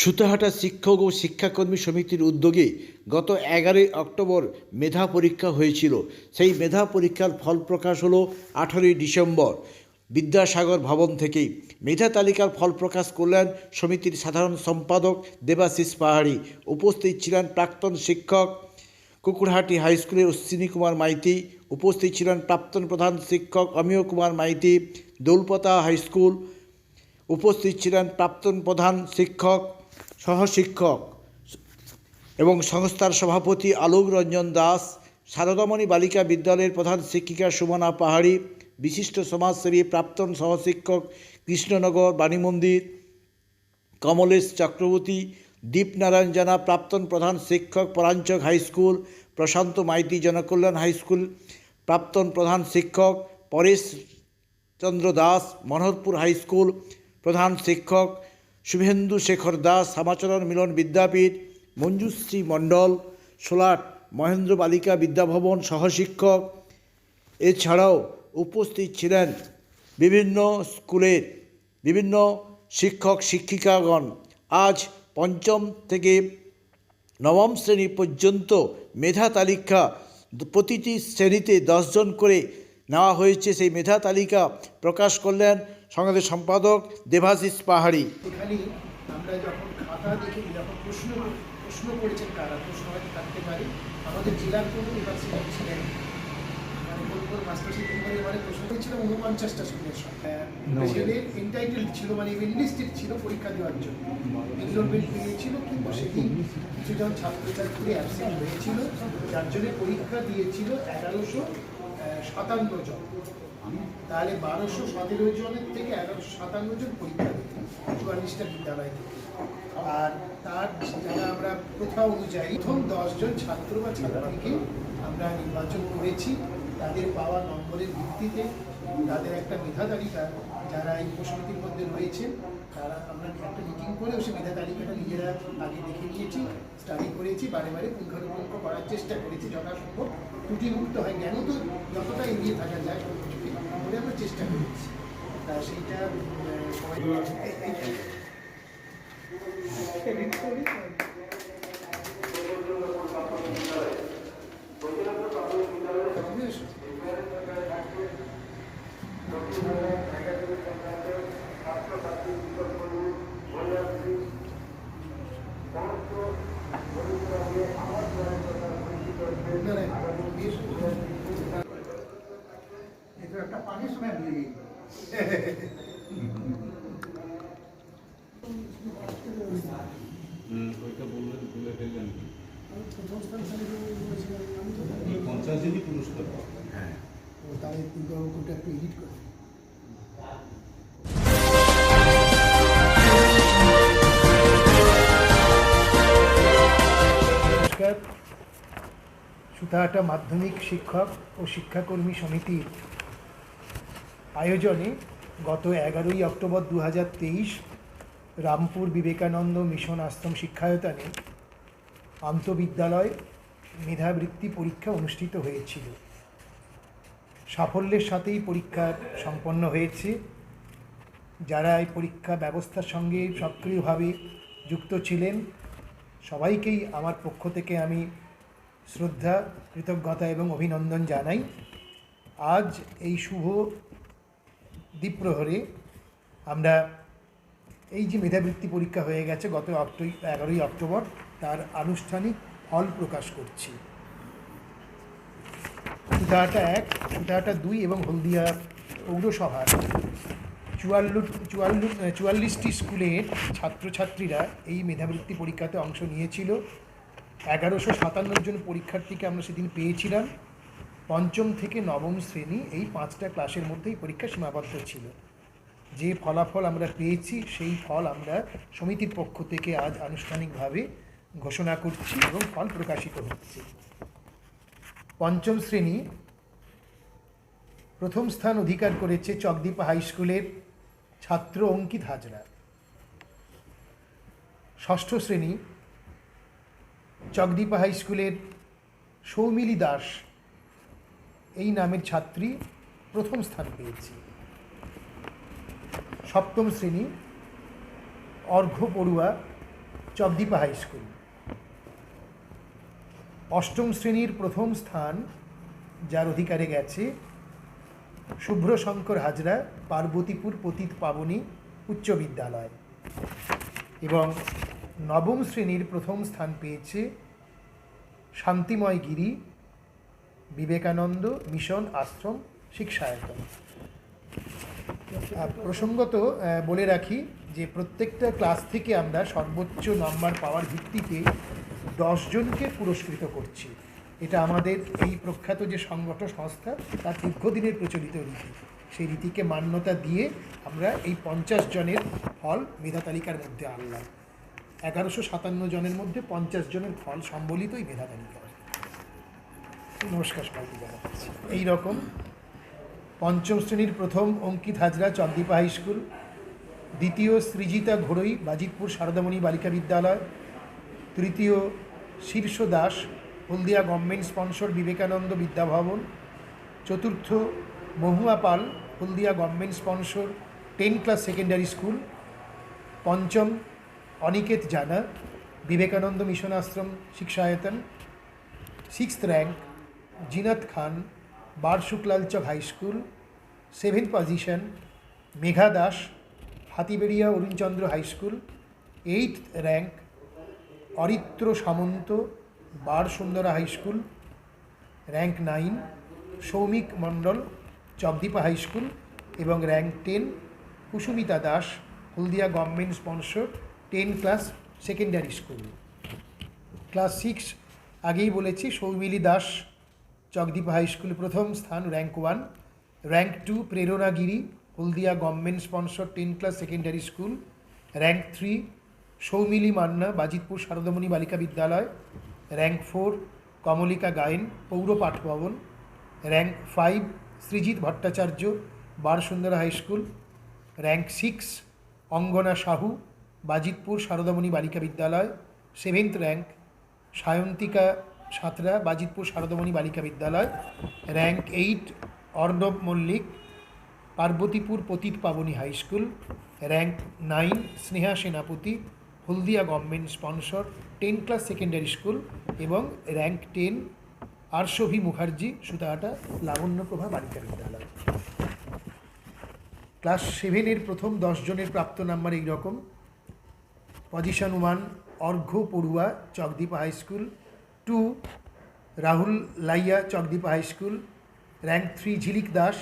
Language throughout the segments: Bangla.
সুতাহাটা শিক্ষক ও শিক্ষাকর্মী সমিতির উদ্যোগে গত এগারোই অক্টোবর মেধা পরীক্ষা হয়েছিল। সেই মেধা পরীক্ষার ফল প্রকাশ হলো আঠারোই ডিসেম্বর। বিদ্যাসাগর ভবন থেকেই মেধা তালিকার ফল প্রকাশ করলেন সমিতির সাধারণ সম্পাদক দেবাশিস পাহাড়ি। উপস্থিত ছিলেন প্রাক্তন শিক্ষক কুকুরহাটি হাইস্কুলের অশ্বিনী কুমার মাইতি। উপস্থিত ছিলেন প্রাক্তন প্রধান শিক্ষক অমিয় কুমার মাইতি। দৌলপতা হাইস্কুল উপস্থিত ছিলেন প্রাক্তন প্রধান শিক্ষক সহশিক্ষক এবং সংস্থার সভাপতি আলোক রঞ্জন দাস, সারদামণি বালিকা বিদ্যালয়ের প্রধান শিক্ষিকা সুমনা পাহাড়ি, বিশিষ্ট সমাজসেবী প্রাক্তন সহশিক্ষক কৃষ্ণনগর, বাণী মন্দির, কমলেশ চক্রবর্তী, দীপনারায়ণ জানা, প্রাক্তন প্রধান শিক্ষক Paranchak high school, Prashanta Maity Janakalyan high school, প্রাক্তন প্রধান শিক্ষক পরেশ চন্দ্র দাস, মনোহরপুর হাই স্কুল, প্রধান শিক্ষক শুভেন্দু শেখর দাস শ্যামাচরণ মিলন বিদ্যাপীঠ, মঞ্জুশ্রী মণ্ডল, সোলাট মহেন্দ্র বালিকা বিদ্যাভবন সহশিক্ষক। এছাড়াও উপস্থিত ছিলেন বিভিন্ন স্কুলের বিভিন্ন শিক্ষক, শিক্ষিকাগণ। আজ পঞ্চম থেকে নবম শ্রেণি পর্যন্ত মেধা তালিকা প্রতিটি শ্রেণীতে দশজন করে নেওয়া হয়েছে। সেই মেধা তালিকা প্রকাশ করলেন সংবাদের সম্পাদক দেবাশিস পাহাড়ি। এখানে আমরা যখন খাতা দেখে যখন প্রশ্ন প্রশ্ন করেছেন প্রশ্ন হয়তো থাকতে পারে। আমাদের জেলার কোনো ছিলেন মানে বোলপুর মাস্টার প্রশ্ন করেছিল স্কুলের ছিল মানে ছিল পরীক্ষা দেওয়ার জন্য। এনরোলমেন্ট কিন্তু সেদিন কিছুজন ছাত্রছাত্রী অ্যাবসেন্ট হয়েছিল যার জন্য পরীক্ষা দিয়েছিল এগারোশো সাতান্ন জন। তাহলে বারোশো সতেরো জনের থেকে এগারোশো সাতান্ন জন পরীক্ষা দিত চুয়াল্লিশটা বিদ্যালয় থেকে। আর তার যারা আমরা প্রথা অনুযায়ী প্রথম দশজন ছাত্র বা ছাত্রীকে আমরা নির্বাচন করেছি, তাদের পাওয়া নম্বরের ভিত্তিতে তাদের একটা মেধা তালিকা যারা এই উপসমিতির মধ্যে রয়েছেন তারা আমরা একটা মিটিং করেও সে মেধা তালিকাটা নিজেরা আগে দেখে নিয়েছি স্টাডি করেছি, বারে বারে পুঙ্খানুপুঙ্খ করার চেষ্টা করেছি, যথাসম্ভব ত্রুটিমুক্ত হয়। জ্ঞানও তো যতটা এগিয়ে থাকা যায় করে আমরা চেষ্টা করেছি। তা সেইটা আহ, সবাই এই- এই- edit করি। না, না, বেশ। এটা একটা পানিশমেন্ট দিয়ে হুম, ওইটা বললেন বলে ফেললেন। পঞ্চাশ জনই পুরস্কার হ্যাঁ। তাহলে কিন্তু ওটা একটু এডিট করে। সুতাহাটা মাধ্যমিক শিক্ষক ও শিক্ষাকর্মী সমিতির আয়োজনে গত এগারোই অক্টোবর দু হাজার তেইশ রামপুর বিবেকানন্দ মিশন আশ্রম শিক্ষায়তনে আন্তবিদ্যালয় মেধাবৃত্তি পরীক্ষা অনুষ্ঠিত হয়েছিল। সাফল্যের সাথেই পরীক্ষা সম্পন্ন হয়েছে। যারা এই পরীক্ষা ব্যবস্থার সঙ্গে সক্রিয়ভাবে যুক্ত ছিলেন, সবাইকেই আমার পক্ষ থেকে আমি শ্রদ্ধা, কৃতজ্ঞতা এবং অভিনন্দন জানাই। আজ এই শুভ দ্বীপ্রহরে আমরা এই যে মেধাবৃত্তি পরীক্ষা হয়ে গেছে গত অক্টো এগারোই অক্টোবর, তার আনুষ্ঠানিক ফল প্রকাশ করছি। সুতাহাটা এক সুতাহাটা দুই এবং হলদিয়া পৌরসভার চুয়াল্লু চুয়াল্লু চুয়াল্লিশটি স্কুলের ছাত্রছাত্রীরা এই মেধাবৃত্তি পরীক্ষাতে অংশ নিয়েছিল। এগারোশো সাতান্ন জন পরীক্ষার্থীকে আমরা সেদিন পেয়েছিলাম। পঞ্চম থেকে নবম শ্রেণি এই পাঁচটা ক্লাসের মধ্যেই পরীক্ষা সীমাবদ্ধ ছিল। যে ফলাফল আমরা পেয়েছি, সেই ফল আমরা সমিতির পক্ষ থেকে আজ আনুষ্ঠানিকভাবে ঘোষণা করছি এবং ফল প্রকাশিত হচ্ছে। পঞ্চম শ্রেণি প্রথম স্থান অধিকার করেছে চকদীপা হাই স্কুলের ছাত্র অঙ্কিত হাজরা। ষষ্ঠ শ্রেণি চকদীপা হাই স্কুলের সৌমিলি দাস এই নামের ছাত্রী প্রথম স্থান পেয়েছে। সপ্তম শ্রেণি, অর্ঘ্য পড়ুয়া চকদীপা হাই স্কুল। অষ্টম শ্রেণির প্রথম স্থান যার অধিকারে গেছে শুভ্রশঙ্কর হাজরা, পার্বতীপুর পতিত পাবনী উচ্চ বিদ্যালয়। এবং নবম শ্রেণির প্রথম স্থান পেয়েছে শান্তিময় গিরি বিবেকানন্দ মিশন আশ্রম শিক্ষায়তন। প্রসঙ্গত বলে রাখি যে প্রত্যেকটা ক্লাস থেকে আমরা সর্বোচ্চ নাম্বার পাওয়ার ভিত্তিতে দশজনকে পুরস্কৃত করছি। এটা আমাদের এই প্রখ্যাত যে সংগঠন সংস্থা, তার দীর্ঘদিনের প্রচলিত রীতি। সেই রীতিকে মান্যতা দিয়ে আমরা এই পঞ্চাশ জনের ফল মেধা তালিকার মধ্যে আনলাম। এগারোশো সাতান্ন জনের মধ্যে পঞ্চাশ জনের ফল সম্বলিত মেধা তালিকা। নমস্কার সবাইকে জানাচ্ছি। এইরকম পঞ্চম শ্রেণির প্রথম অঙ্কিত হাজরা চন্দ্দীপা হাই স্কুল, দ্বিতীয় সৃজিতা ঘোড়ই, বাজিতপুর শারদামণি বালিকা বিদ্যালয়, তৃতীয় শীর্ষ দাস, হলদিয়া গভর্নমেন্ট স্পন্সর বিবেকানন্দ বিদ্যাভবন, চতুর্থ Mahua Pal, Haldia government sponsor ten class secondary school পঞ্চম Aniket Jana, Vivekananda Mission Ashram Shikshayatan sixth rank Zinat Khan Bar Shuklal Chak high school, seven position, Megha Das, Hatiberia Arunchandra high school, eight rank, Aritra Samanta Bar Sundara high school, rank nine, Soumik Mondal, Chakdipa high school এবং rank ten, Kusumita Das, Haldia government sponsor, ten class secondary school. Class six আগেই বলেছি, সৌমিলি দাস চকদীপ হাই স্কুল প্রথম স্থান rank one rank two Preranagiri, Haldia government sponsor ten class secondary school rank three Soumili Manna, Bajitpur Saradamani Balika Vidyalaya. Rank four Kamalika Gayen, Paura Pathabhavan rank five Srijit Bhattacharya, Barsundara high school. Rank six Angana Sahu, Bajitpur Saradamani Balika Vidyalaya. Seventh rank Sayantika Santra, Bajitpur Saradamani Balika Vidyalaya rank eight Arnab Mallick, Parbatipur Patit Pabani high school rank nine Sneha Senapati, Haldia government sponsor ten class secondary school এবং rank ten Arshavi Mukherjee, Sutahata, Labanyaprabha Balika Vidyalaya. Class সেভেনের প্রথম জনের প্রাপ্ত নাম্বার এই রকম position one Arghya Parua Chakdipa high school two, Rahul Laya, Chakdipa high school, rank three, Jhilik Das,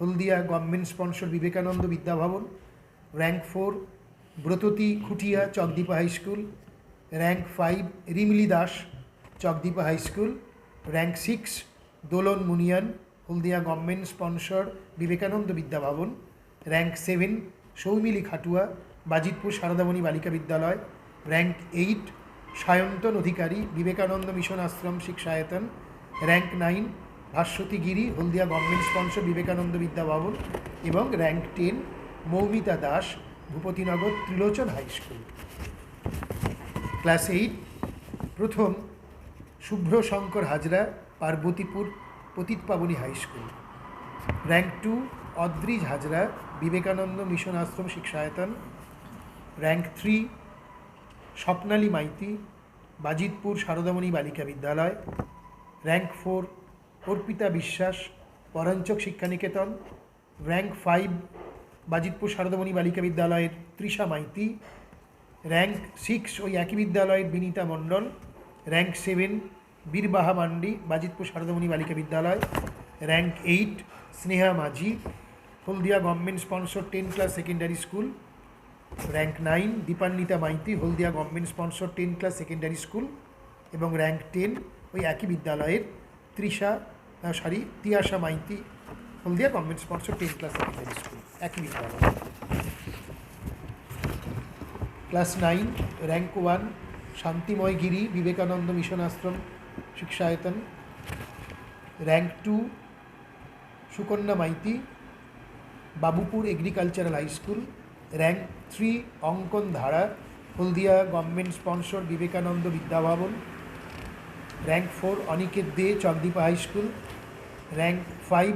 Haldia government sponsor Vivekananda Vidyabhavan rank four, Bratati Khutia, Chakdipa high school, rank five, Rimli Das, Chakdipa high school, rank six, Dolan Munian, Haldia government sponsor Vivekananda Vidyabhavan rank seven, Soumili Khatua, Bajitpur Saradamani Balika Vidyalaya, rank eight Sayantan Adhikari, Vivekananda Mission Ashram Shikshayatan rank nine Bhaswati Giri Haldia government sponsor Vivekananda Vidyabhavan এবং rank ten, Moumita Das, Bhupatinagar Trilochan high school. Class eight, প্রথম Shubhra Shankar Hazra, Parbatipur, Patit Pabani high school. Rank two, Adrija Hazra, Vivekananda Mission Ashram Shikshayatan rank three Swapnali Maity, Bajitpur Saradamani Balika Vidyalaya rank four Arpita Biswas, Paranchak Shikshaniketan rank five Bajitpur Saradamani Balika বিদ্যালয়ের তৃষা মাইতি র্যাঙ্ক সিক্স ওই একই বিদ্যালয়ের Binita Mondal rank seven Birbaha Mandi, Bajitpur Saradamani Balika Vidyalaya rank eight Sneha Majhi, Haldia government sponsor ten class secondary school rank nine Dipanwita Maity Haldia government sponsor ten class secondary school এবং র্যাঙ্ক টেন ওই একই বিদ্যালয়ের Trisha sorry Tiyasha Maity, Haldia government sponsor ten class secondary school একই বিদ্যালয়। Class nine rank one Shantimoy Giri, Vivekananda Mission Ashram, Shikshayatan. Rank two Sukanya Maity, Babupur agricultural high school rank three Ankan Dhara, Haldia government sponsor Vivekananda Vidyabhavan. Rank four Aniket De Chakdipa high school. Rank five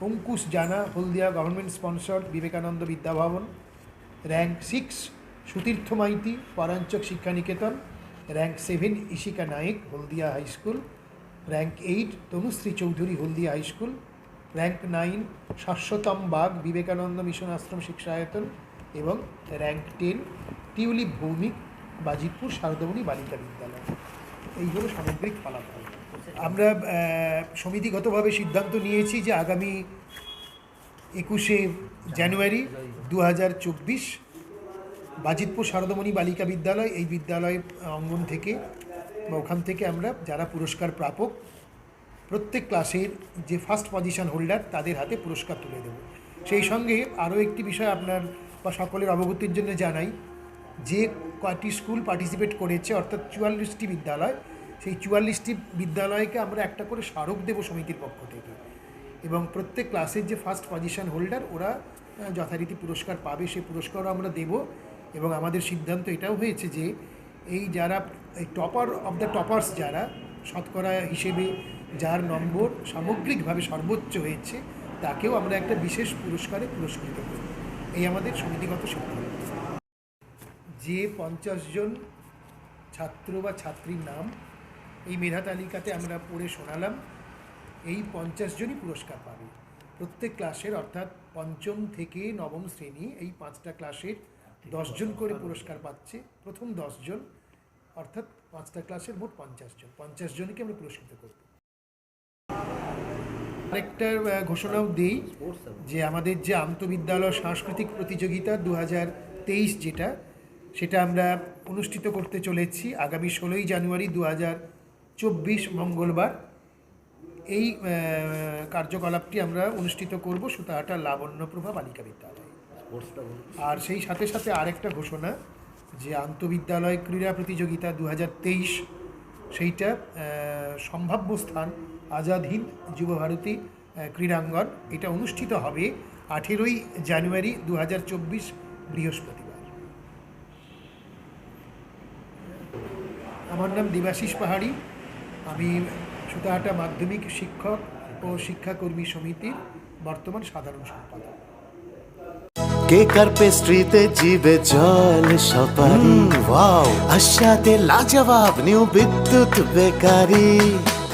Ankush Jana, Haldia government sponsor Vivekananda Vidyabhavan. Rank six Sutirtha Maity, Paranchak Shikshaniketan. Rank seven Ishika Nayek, Haldia high school. Rank eight Tanushree Chowdhury, Haldia high school. Rank nine, Shashwatam Bag Vivekananda Mission Ashram Shikshayatan এবং rank ten, Tulip Bhowmik, Bajitpur Saradamani Balika Vidyalaya. এই হলো সামগ্রিক ফলাফল। আমরা সমিতিগতভাবে সিদ্ধান্ত নিয়েছি যে আগামী একুশে জানুয়ারি দু হাজার চব্বিশ বাজিতপুর শারদমণি বালিকা বিদ্যালয়, এই বিদ্যালয় অঙ্গন থেকে বা ওখান থেকে আমরা যারা পুরস্কার প্রাপক প্রত্যেক ক্লাসের যে ফার্স্ট পজিশন হোল্ডার তাদের হাতে পুরস্কার তুলে দেব। সেই সঙ্গে আরও একটি বিষয় আপনার বা সকলের অবগতির জন্য জানাই, যে কয়টি স্কুল পার্টিসিপেট করেছে, অর্থাৎ চুয়াল্লিশটি বিদ্যালয়, সেই চুয়াল্লিশটি বিদ্যালয়কে আমরা একটা করে স্মারক দেব সমিতির পক্ষ থেকে। এবং প্রত্যেক ক্লাসের যে ফার্স্ট পজিশন হোল্ডার ওরা যথারীতি পুরস্কার পাবে সেই পুরস্কারও আমরা দেব। এবং আমাদের সিদ্ধান্ত এটাও হয়েছে যে, এই যারা, এই টপার অফ দ্য টপার্স যারা, শতকরা হিসেবে যার নম্বর সামগ্রিকভাবে সর্বোচ্চ হয়েছে, তাকেও আমরা একটা বিশেষ পুরস্কারে পুরস্কৃত করি। এই আমাদের সমিতিগত সিদ্ধান্ত। যে পঞ্চাশ জন ছাত্র বা ছাত্রীর নাম এই মেধা তালিকাতে আমরা পড়ে শোনালাম, এই পঞ্চাশ জনই পুরস্কার পাবে। প্রত্যেক ক্লাসের অর্থাৎ পঞ্চম থেকে নবম শ্রেণি এই পাঁচটা ক্লাসের দশজন করে পুরস্কার পাচ্ছে। প্রথম দশজন অর্থাৎ পাঁচটা ক্লাসের মোট পঞ্চাশ জন। পঞ্চাশ জনকে আমরা পুরস্কৃত করব। আরেকটা ঘোষণাও দিই যে আমাদের যে আন্তবিদ্যালয় সাংস্কৃতিক প্রতিযোগিতা দু তেইশ যেটা সেটা আমরা অনুষ্ঠিত করতে চলেছি আগামী ষোলোই জানুয়ারি দু হাজার চব্বিশ মঙ্গলবার। এই কার্যকলাপটি আমরা অনুষ্ঠিত করব সুতাহাটা লাবণ্যপ্রভা বালিকা বিদ্যালয়। আর সেই সাথে সাথে আরেকটা ঘোষণা যে আন্তবিদ্যালয় ক্রীড়া প্রতিযোগিতা দু তেইশ সেইটা সম্ভাব্য স্থান আজাদ হিন্দ যুবভারতী ক্রীড়াঙ্গন এটা অনুষ্ঠিত হবে আঠেরোই জানুয়ারি দুহাজার চব্বিশ বৃহস্পতিবার। আমার নাম দেবাশিস পাহাড়ি আমি সুতাহাটা মাধ্যমিক শিক্ষক ও শিক্ষাকর্মী সমিতির বর্তমান সাধারণ সম্পাদক। কেক আর পেস্ট্রিতে জিবে জল সপারি? ওয়াও। আশাতে লাজবাব নিউ বিদ্যুৎ বেকারি।